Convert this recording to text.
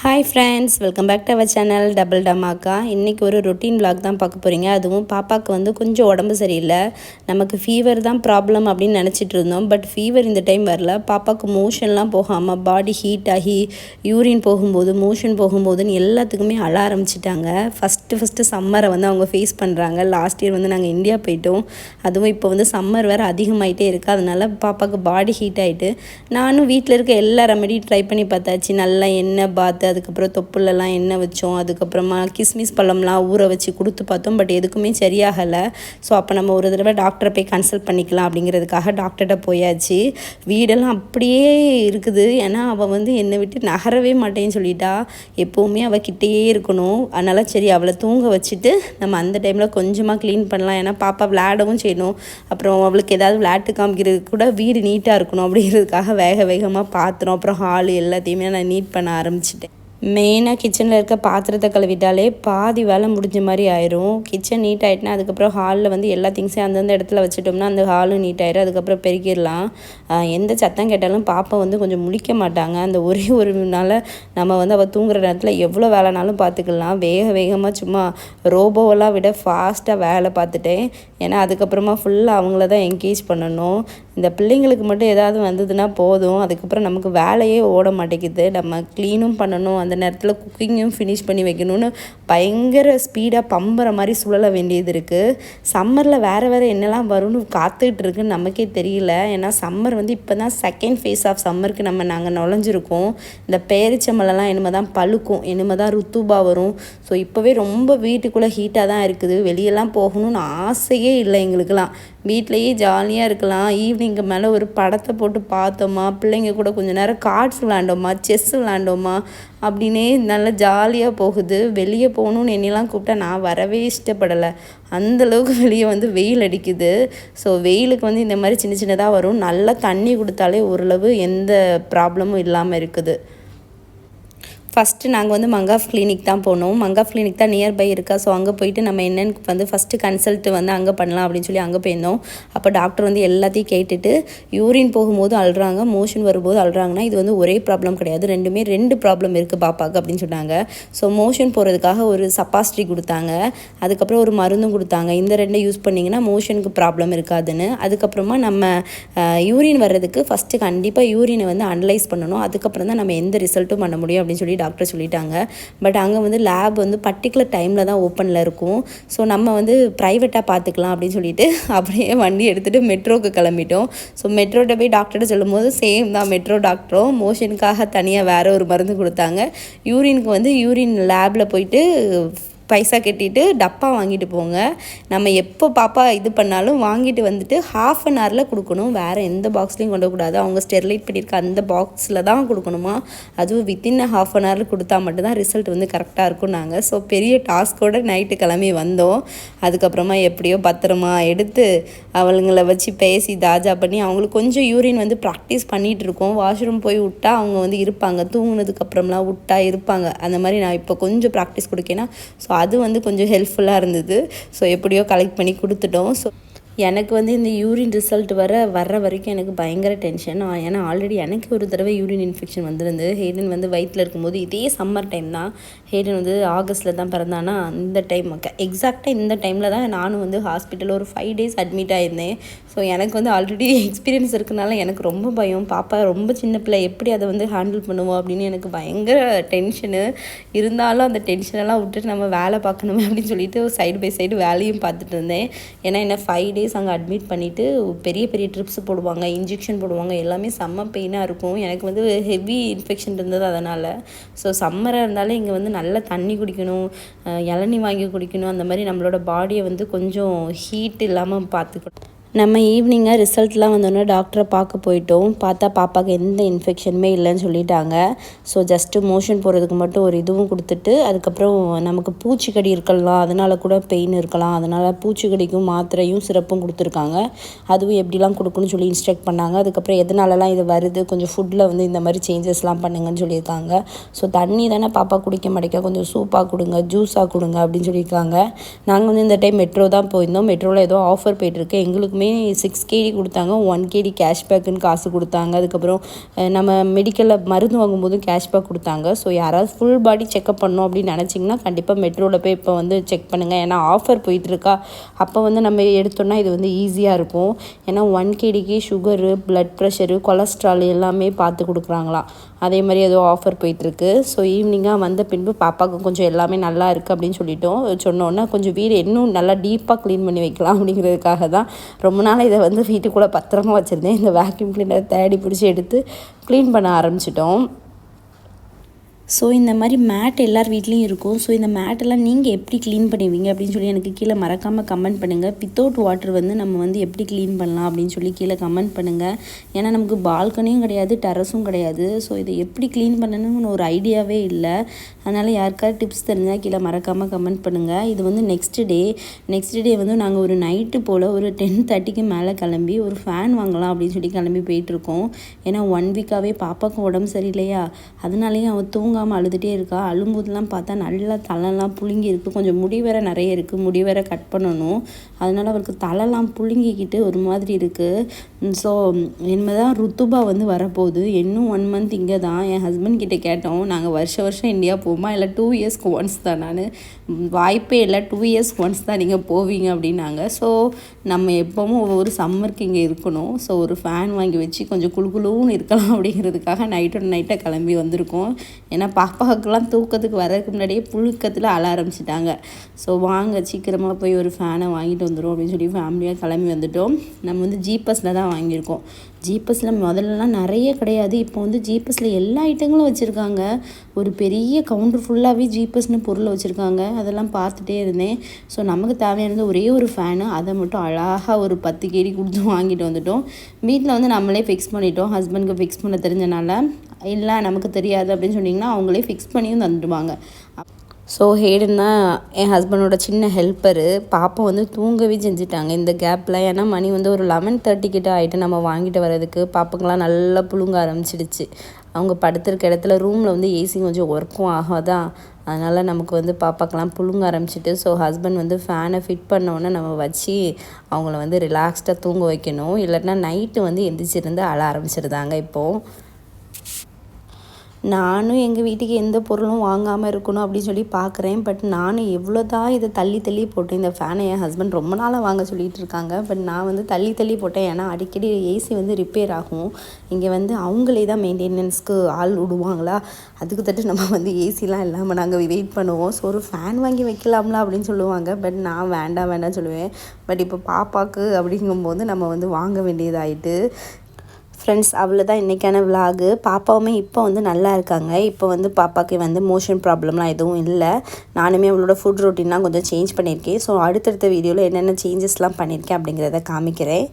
Hi friends welcome back to our channel double dhamaka இன்றைக்கி ஒரு routine vlog தான் பார்க்க போகிறீங்க அதுவும் பாப்பாவுக்கு வந்து கொஞ்சம் உடம்பு சரியில்லை. நமக்கு ஃபீவர் தான் ப்ராப்ளம் அப்படின்னு நினச்சிட்டு இருந்தோம். பட் ஃபீவர் இந்த டைம் வரல. பாப்பாவுக்கு மோஷன்லாம் போகாமல் பாடி ஹீட் ஆகி யூரின் போகும்போது மோஷன் போகும்போதுன்னு எல்லாத்துக்குமே அழ ஆரம்பிச்சிட்டாங்க. ஃபஸ்ட்டு ஃபஸ்ட்டு சம்மரை வந்து அவங்க ஃபேஸ் பண்ணுறாங்க லாஸ்ட் இயர் வந்து நாங்கள் இந்தியா போயிட்டோம். அதுவும் இப்போ வந்து சம்மர் வேறு அதிகமாகிட்டே இருக்குது அதனால பாப்பாவுக்கு பாடி ஹீட் ஆகிட்டு நானும் வீட்டில் இருக்க எல்லா ரெமடியும் ட்ரை பண்ணி பார்த்தாச்சு. நல்லா எண்ணெய் பாத்து அதுக்கப்புறம் தொப்புலெல்லாம் எண்ணெய் வச்சோம். அதுக்கப்புறமா கிஸ்மிஸ் பழம்லாம் ஊற வச்சு கொடுத்து பார்த்தோம். பட் எதுக்குமே சரியாகலை. ஸோ அப்போ நம்ம ஒரு தடவை டாக்டரை போய் கன்சல்ட் பண்ணிக்கலாம் அப்படிங்கிறதுக்காக டாக்டர்கிட்ட போயாச்சு. வீடெல்லாம் அப்படியே இருக்குது. ஏன்னா அவள் வந்து என்னை விட்டு நகரவே மாட்டேன்னு சொல்லிட்டா. எப்போவுமே அவள் கிட்டேயே இருக்கணும். அதனால் சரி அவளை தூங்க வச்சுட்டு நம்ம அந்த டைமில் கொஞ்சமாக க்ளீன் பண்ணலாம். ஏன்னா பாப்பா விளையாடவும் செய்யணும். அப்புறம் அவளுக்கு ஏதாவது விளையாட்டு காமிக்கிறதுக்கு கூட வீடு நீட்டாக இருக்கணும் அப்படிங்கிறதுக்காக வேக வேகமாக பாத்திரம் அப்புறம் ஹால் எல்லாத்தையுமே நான் நீட் பண்ண ஆரம்பிச்சிட்டேன். மெயினாக கிச்சனில் இருக்க பாத்திரத்தை கழுவிட்டாலே பாதி வேலை முடிஞ்ச மாதிரி ஆயிரும். கிச்சன் நீட் ஆகிட்டுனா அதுக்கப்புறம் ஹாலில் வந்து எல்லா திங்ஸையும் அந்தந்த இடத்துல வச்சுட்டோம்னா அந்த ஹாலும் நீட் ஆயிரும். அதுக்கப்புறம் பெருக்கிடலாம். எந்த சத்தம் கேட்டாலும் பாப்பா வந்து கொஞ்சம் முழிக்க மாட்டாங்க. அந்த ஒரே ஒரு நாள் நம்ம வந்து அவள் தூங்குற நேரத்தில் எவ்வளோ வேலைனாலும் பார்த்துக்கலாம் வேக வேகமாக சும்மா ரோபோவெல்லாம் விட ஃபாஸ்ட்டாக வேலை பார்த்துட்டேன். ஏன்னா அதுக்கப்புறமா ஃபுல்லாக அவங்கள தான் என்கேஜ் பண்ணணும். இந்த பிள்ளைங்களுக்கு மட்டும் ஏதாவது வந்ததுன்னா போதும். அதுக்கப்புறம் நமக்கு வேலையே ஓட மாட்டேங்குது. நம்ம க்ளீனும் பண்ணணும். அந்த நேரத்தில் குக்கிங்கும் ஃபினிஷ் பண்ணி வைக்கணும்னு பயங்கர ஸ்பீடாக பம்புற மாதிரி சுழல வேண்டியது இருக்குது சம்மரில் வேறு வேறு என்னெல்லாம் வரும்னு காத்துக்கிட்டு இருக்குன்னு நமக்கே தெரியல. ஏன்னா சம்மர் வந்து இப்போ தான் செகண்ட் ஃபேஸ் ஆஃப் சம்மருக்கு நம்ம நாங்கள் நுழைஞ்சிருக்கோம். இந்த பேரிச்சம்பழம்லாம் இனிமே தான் பழுக்கும். இனிமே தான் ருத்துபா வரும். ஸோ இப்போவே ரொம்ப வீட்டுக்குள்ளே ஹீட்டாக தான் இருக்குது. வெளியெல்லாம் போகணும்னு ஆசையே இல்லை எங்களுக்கெல்லாம். வீட்லேயே ஜாலியாக இருக்கலாம். ஈவினிங்க்கு மேலே ஒரு படத்தை போட்டு பார்த்தோமா? பிள்ளைங்க கூட கொஞ்சம் நேரம் கார்ட்ஸ் விளாண்டோமா செஸ் விளாண்டோமா அப்படின்னே நல்லா ஜாலியாக போகுது. வெளியே போகணுன்னு என்னெல்லாம் கூப்பிட்டா நான் வரவே இஷ்டப்படலை. அந்தளவுக்கு வெளியே வந்து வெயில் அடிக்குது. ஸோ வெயிலுக்கு வந்து இந்த மாதிரி சின்ன சின்னதாக வரும். நல்லா தண்ணி கொடுத்தாலே ஓரளவு எந்த ப்ராப்ளமும் இல்லாமல் இருக்குது. ஃபஸ்ட்டு நாங்கள் வந்து மங்காஃப் கிளினிக் தான் போனோம். மங்காஃப் கிளினிக் தான் நியர்பை இருக்கா? ஸோ அங்கே போயிட்டு நம்ம என்னென்னு வந்து ஃபஸ்ட்டு கன்சல்ட் வந்து அங்கே பண்ணலாம் அப்படின்னு சொல்லி அங்கே போயிருந்தோம். அப்போ டாக்டர் வந்து எல்லாத்தையும் கேட்டுட்டு யூரின் போகும்போது அழுறாங்க மோஷன் வரும்போது அழுறாங்கன்னா இது வந்து ஒரே ப்ராப்ளம் கிடையாது. ரெண்டுமே ரெண்டு ப்ராப்ளம் இருக்குது பாப்பாவுக்கு அப்படின்னு சொன்னாங்க. ஸோ மோஷன் போகிறதுக்காக ஒரு சப்பாஸ்ட்ரி கொடுத்தாங்க. அதுக்கப்புறம் ஒரு மருந்தும் கொடுத்தாங்க. இந்த ரெண்டை யூஸ் பண்ணிங்கன்னா மோஷனுக்கு ப்ராப்ளம் இருக்காதுன்னு. அதுக்கப்புறமா நம்ம யூரின் வர்றதுக்கு ஃபஸ்ட்டு கண்டிப்பாக யூரினை வந்து அனலைஸ் பண்ணணும். அதுக்கப்புறம் தான் நம்ம எந்த ரிசல்ட்டும் பண்ண முடியும் அப்படின்னு சொல்லி டாக்டர் சொல்லிட்டாங்க. பட் அங்கே வந்து லேப் வந்து பர்டிகுலர் டைமில் தான் ஓப்பனில் இருக்கும். ஸோ நம்ம வந்து ப்ரைவேட்டாக பார்த்துக்கலாம் அப்படின்னு சொல்லிட்டு அப்படியே வண்டி எடுத்துகிட்டு மெட்ரோக்கு கிளம்பிட்டோம். ஸோ மெட்ரோட்ட போய் டாக்டர்கிட்ட சொல்லும்போது சேம் தான் மெட்ரோ டாக்டரும் மோஷனுக்காக தனியாக வேறு ஒரு மருந்து கொடுத்தாங்க. யூரினுக்கு வந்து யூரின் லேபில் போயிட்டு பைசா கட்டிட்டு டப்பா வாங்கிட்டு போங்க. நம்ம எப்போ பாப்பா இது பண்ணாலும் வாங்கிட்டு வந்துட்டு ஹாஃப் அன் ஹவரில் கொடுக்கணும். வேறு எந்த பாக்ஸ்லையும் கொண்டு கூடாது அவங்க ஸ்டெர்லைட் பண்ணியிருக்க அந்த பாக்ஸில் தான் கொடுக்கணுமா? அதுவும் வித்தின் ஹாஃப் அன் ஹவரில் கொடுத்தா மட்டும்தான் ரிசல்ட் வந்து கரெக்டாக இருக்கும் நாங்கள் ஸோ பெரிய டாஸ்கோடு நைட்டு கிளம்பி வந்தோம். அதுக்கப்புறமா எப்படியோ பத்திரமா எடுத்து அவளுங்களை வச்சு பேசி தாஜா பண்ணி அவங்களுக்கு கொஞ்சம் யூரின் வந்து ப்ராக்டிஸ் பண்ணிகிட்டு இருக்கோம். வாஷ்ரூம் போய் விட்டா அவங்க வந்து இருப்பாங்க. தூங்கினதுக்கப்புறம்லாம் விட்டா இருப்பாங்க. அந்த மாதிரி நான் இப்போ கொஞ்சம் ப்ராக்டிஸ் கொடுக்கேன்னா ஸோ அது வந்து கொஞ்சம் ஹெல்ப்ஃபுல்லாக இருந்தது. ஸோ எப்படியோ கலெக்ட் பண்ணி கொடுத்துட்டோம். ஸோ எனக்கு வந்து இந்த யூரின் ரிசல்ட் வர வர்ற வரைக்கும் எனக்கு பயங்கர டென்ஷன் ஏன்னா ஆல்ரெடி எனக்கு ஒரு தடவை யூரின் இன்ஃபெக்ஷன் வந்திருந்து ஹேடன் வந்து வயிற்றில் இருக்கும்போது இதே சம்மர் டைம் தான் ஹேடன் வந்து ஆகஸ்ட்டில் தான் பிறந்தானா அந்த டைம் எக்ஸாக்டாக இந்த டைமில் தான் நானும் வந்து ஹாஸ்பிட்டலில் ஒரு ஃபைவ் டேஸ் அட்மிட் ஆயிருந்தேன். ஸோ எனக்கு வந்து ஆல்ரெடி எக்ஸ்பீரியன்ஸ் இருக்கனால எனக்கு ரொம்ப பயம். பாப்பா ரொம்ப சின்ன பிள்ளை எப்படி அதை வந்து ஹேண்டில் பண்ணுவோம் அப்படின்னு எனக்கு பயங்கர டென்ஷனு இருந்தாலும் அந்த டென்ஷனெல்லாம் விட்டுட்டு நம்ம வேலை பார்க்கணுமே அப்படின்னு சொல்லிட்டு சைடு பை சைடு வேலையும் பார்த்துட்டு இருந்தேன். ஏன்னா என்ன ஃபைவ் டேஸ் அங்கே அட்மிட் பண்ணிவிட்டு பெரிய பெரிய ட்ரிப்ஸ் போடுவாங்க இன்ஜெக்ஷன் போடுவாங்க எல்லாமே செம்ம பெயினாக இருக்கும். எனக்கு வந்து ஹெவி இன்ஃபெக்ஷன் இருந்தது அதனால். ஸோ சம்மராக இருந்தாலே இங்கே வந்து நல்லா தண்ணி குடிக்கணும் இளநி வாங்கி குடிக்கணும். அந்த மாதிரி நம்மளோட பாடியை வந்து கொஞ்சம் ஹீட் இல்லாமல் பார்த்துக்கணும் நம்ம ஈவினிங்காக ரிசல்ட்லாம் வந்தோடனே டாக்டரை பார்க்க போயிட்டோம். பார்த்தா பாப்பாவுக்கு எந்த இன்ஃபெக்ஷனுமே இல்லைன்னு சொல்லிட்டாங்க. ஸோ ஜஸ்ட்டு மோஷன் போகிறதுக்கு மட்டும் ஒரு இதுவும் கொடுத்துட்டு அதுக்கப்புறம் நமக்கு பூச்சிக்கடி இருக்கலாம். அதனால கூட பெயின் இருக்கலாம். அதனால் பூச்சிக்கடிக்கும் மாத்திரையும் சிறப்பும் கொடுத்துருக்காங்க. அதுவும் எப்படிலாம் கொடுக்கணும்னு சொல்லி இன்ஸ்ட்ரக்ட் பண்ணாங்க. அதுக்கப்புறம் எதனாலலாம் இது வருது? கொஞ்சம் ஃபுட்டில் வந்து இந்த மாதிரி சேஞ்சஸ்லாம் பண்ணுங்கன்னு சொல்லியிருக்காங்க. ஸோ தண்ணி தானே பாப்பா குடிக்க மாட்டேங்க கொஞ்சம் சூப்பாக கொடுங்க ஜூஸாக கொடுங்க அப்படின்னு சொல்லியிருக்காங்க. நாங்கள் வந்து இந்த டைம் மெட்ரோ தான் போயிருந்தோம். மெட்ரோவில் ஏதோ ஆஃபர் போயிட்டுருக்கு எங்களுக்குமே சிக்ஸ் கேடி கொடுத்தாங்க ஒன் கேடி கேஷ்பேக்குன்னு காசு கொடுத்தாங்க. அதுக்கப்புறம் நம்ம மெடிக்கலில் மருந்து வாங்கும்போது கேஷ்பேக் கொடுத்தாங்க. ஸோ யாராவது ஃபுல் பாடி செக்அப் பண்ணோம் அப்படின்னு நினச்சிங்கன்னா கண்டிப்பாக மெட்ரோவில் போய் இப்போ வந்து செக் பண்ணுங்கள் ஏன்னா ஆஃபர் போயிட்டுருக்கா. அப்போ வந்து நம்ம எடுத்தோம்னா இது வந்து ஈஸியாக இருக்கும். ஏன்னா ஒன் கேடிக்கு சுகரு ப்ளட் ப்ரெஷரு கொலஸ்ட்ரால் எல்லாமே பார்த்து கொடுக்குறாங்களாம். அதே மாதிரி ஏதோ ஆஃபர் போயிட்டுருக்கு. ஸோ ஈவினிங்காக வந்த பின்பு பாப்பாவுக்கு கொஞ்சம் எல்லாமே நல்லா இருக்குது அப்படின்னு சொல்லிட்டோம். சொன்னோன்னா கொஞ்சம் வீடு இன்னும் நல்லா டீப்பாக க்ளீன் பண்ணி வைக்கலாம் அப்படிங்கிறதுக்காக தான் ரொம்ப நாள் இதை வந்து வீட்டுக்குள்ளே பத்திரமா வச்சுருந்தேன். இந்த வேக்யூம் கிளீனர் தேடி பிடிச்சி எடுத்து க்ளீன் பண்ண ஆரம்பிச்சிட்டோம். ஸோ இந்த மாதிரி மேட் எல்லார் வீட்லேயும் இருக்கும். ஸோ இந்த மேட்டெல்லாம் நீங்கள் எப்படி க்ளீன் பண்ணுவீங்க அப்படின்னு சொல்லி எனக்கு கீழே மறக்காமல் கமெண்ட் பண்ணுங்கள் வித்தவுட் வாட்டர் வந்து நம்ம வந்து எப்படி க்ளீன் பண்ணலாம் அப்படின்னு சொல்லி கீழே கமெண்ட் பண்ணுங்கள் ஏன்னா நமக்கு பால்கனியும் கிடையாது டெரஸும் கிடையாது. ஸோ இதை எப்படி க்ளீன் பண்ணணும்னு ஒரு ஐடியாவே இல்லை. அதனால் யாருக்காவது டிப்ஸ் தெரிஞ்சால் கீழே மறக்காமல் கமெண்ட் பண்ணுங்கள் இது வந்து நெக்ஸ்ட் டே நெக்ஸ்ட் டே வந்து நாங்கள் ஒரு நைட்டு போல் ஒரு டென் தேர்ட்டிக்கு மேலே கிளம்பி ஒரு ஃபேன் வாங்கலாம் அப்படின்னு சொல்லி கிளம்பி போயிட்டுருக்கோம். ஏன்னா ஒன் வீக்காகவே பாப்பாவுக்கும் உடம்பு சரியில்லையா? அதனாலேயும் அவள் தூங்காமல் அழுதுகிட்டே இருக்கா. அழும்போதெல்லாம் பார்த்தா நல்லா தலைலாம் புழுங்கி இருக்குது கொஞ்சம் முடி வேற நிறைய இருக்குது முடி வேற கட் பண்ணணும். அதனால் அவளுக்கு தலைலாம் புழுங்கிக்கிட்டு ஒரு மாதிரி இருக்குது ஸோ இனிமேதான் ருத்துபா வந்து வரப்போகுது. இன்னும் ஒன் மந்த் இங்கே தான் என் ஹஸ்பண்ட் கிட்டே கேட்டோம். நாங்கள் வருஷம் வருஷம் இந்தியா போமா இல்லை டூ இயர்ஸ்க்கு ஒன்ஸ் தான் நான் வாய்ப்பே இல்லை. டூ இயர்ஸ்க்கு ஒன்ஸ் தான் நீங்கள் போவீங்க அப்படின்னாங்க. ஸோ நம்ம எப்போவும் ஒவ்வொரு சம்மருக்கு இங்கே இருக்கணும். ஸோ ஒரு ஃபேன் வாங்கி வச்சு கொஞ்சம் குளு இருக்கலாம் அப்படிங்கிறதுக்காக நைட்டோட நைட்டாக கிளம்பி வந்திருக்கோம். ஏன்னா பாப்பாவுக்கெல்லாம் தூக்கத்துக்கு வரதுக்கு முன்னாடியே புழுக்கத்தில் அழ ஆரம்பிச்சிட்டாங்க. ஸோ வாங்க சீக்கிரமாக போய் ஒரு ஃபேனை வாங்கிட்டு வந்துடும் அப்படின்னு சொல்லி ஃபேமிலியாக கிளம்பி வந்துட்டோம். நம்ம வந்து ஜிபஸில் தான் வாங்கியிருக்கோம். ஜிபஸில் முதல்லலாம் நிறைய கிடையாது. இப்போ வந்து ஜிபஸில் எல்லா ஐட்டங்களும் வச்சுருக்காங்க. ஒரு பெரிய கவுண்டர் ஃபுல்லாகவே ஜிபஸ்னு பொருளை வச்சுருக்காங்க. அதெல்லாம் பார்த்துட்டே இருந்தேன். ஸோ நமக்கு தேவையானது ஒரே ஒரு ஃபேனு அதை மட்டும் அழகாக ஒரு பத்து கேடி கொடுத்து வாங்கிட்டு வந்துட்டோம். வீட்டில் வந்து நம்மளே ஃபிக்ஸ் பண்ணிட்டோம். ஹஸ்பண்டுக்கு ஃபிக்ஸ் பண்ண தெரிஞ்சனால இல்லை நமக்கு தெரியாது அப்படின்னு சொன்னிங்கன்னா அவங்களே ஃபிக்ஸ் பண்ணியும் தந்துடுவாங்க. ஸோ ஹேடன் தான் என் ஹஸ்பண்டோட சின்ன ஹெல்ப்பரு பாப்பா வந்து தூங்கவே செஞ்சுட்டாங்க. இந்த கேப்பில் ஏன்னா மணி வந்து ஒரு லெவன் தேர்ட்டி கிட்ட ஆகிட்டு நம்ம வாங்கிட்டு வர்றதுக்கு பாப்பாங்கெல்லாம் நல்லா புழுங்க ஆரம்பிச்சிடுச்சு. அவங்க படுத்திருக்க இடத்துல ரூமில் வந்து ஏசி கொஞ்சம் ஒர்க்கும் ஆகாதான் அதனால் நமக்கு வந்து பாப்பாக்கெல்லாம் புழுங்க ஆரம்பிச்சிட்டு ஸோ ஹஸ்பண்ட் வந்து ஃபேனை ஃபிட் பண்ணோன்னே நம்ம வச்சு அவங்கள வந்து ரிலாக்ஸ்டாக தூங்க வைக்கணும். இல்லைன்னா நைட்டு வந்து எந்திரிச்சிருந்து அழ ஆரம்பிச்சிருந்தாங்க இப்போது நானும் எங்கள் வீட்டுக்கு எந்த பொருளும் வாங்காமல் இருக்கணும் அப்படின்னு சொல்லி பார்க்குறேன் பட் நானும் எவ்வளோ தான் இதை தள்ளி தள்ளி போட்டேன். இந்த ஃபேனை என் ஹஸ்பண்ட் ரொம்ப நாளாக வாங்க சொல்லிகிட்டு இருக்காங்க. பட் நான் வந்து தள்ளி தள்ளி போட்டேன். ஏன்னா அடிக்கடி ஏசி வந்து ரிப்பேர் ஆகும். இங்கே வந்து அவங்களே தான் மெயின்டெனன்ஸ்க்கு ஆள் விடுவாங்களா? அதுக்கு தட்டு நம்ம வந்து ஏசிலாம் இல்லாமல் நாங்கள் வெயிட் பண்ணுவோம். ஸோ ஒரு ஃபேன் வாங்கி வைக்கலாம்ல அப்படின்னு சொல்லுவாங்க. பட் நான் வேண்டாம் வேண்டாம் சொல்லுவேன். பட் இப்போ பாப்பாக்கு அப்படிங்கும்போது நம்ம வந்து வாங்க வேண்டியதாயிட்டு ஃப்ரெண்ட்ஸ் அவ்வளோதான் இன்றைக்கான விலாகு பாப்பாவுமே இப்போ வந்து நல்லா இருக்காங்க. இப்போ வந்து பாப்பாக்கு வந்து மோஷன் ப்ராப்ளம்லாம் எதுவும் இல்லை. நானுமே அவளோட ஃபுட் ரொட்டீன்லாம் கொஞ்சம் சேஞ்ச் பண்ணியிருக்கேன். ஸோ அடுத்தடுத்த வீடியோவில் என்னென்ன சேஞ்சஸ்லாம் பண்ணியிருக்கேன் அப்படிங்கிறத காமிக்கிறேன்.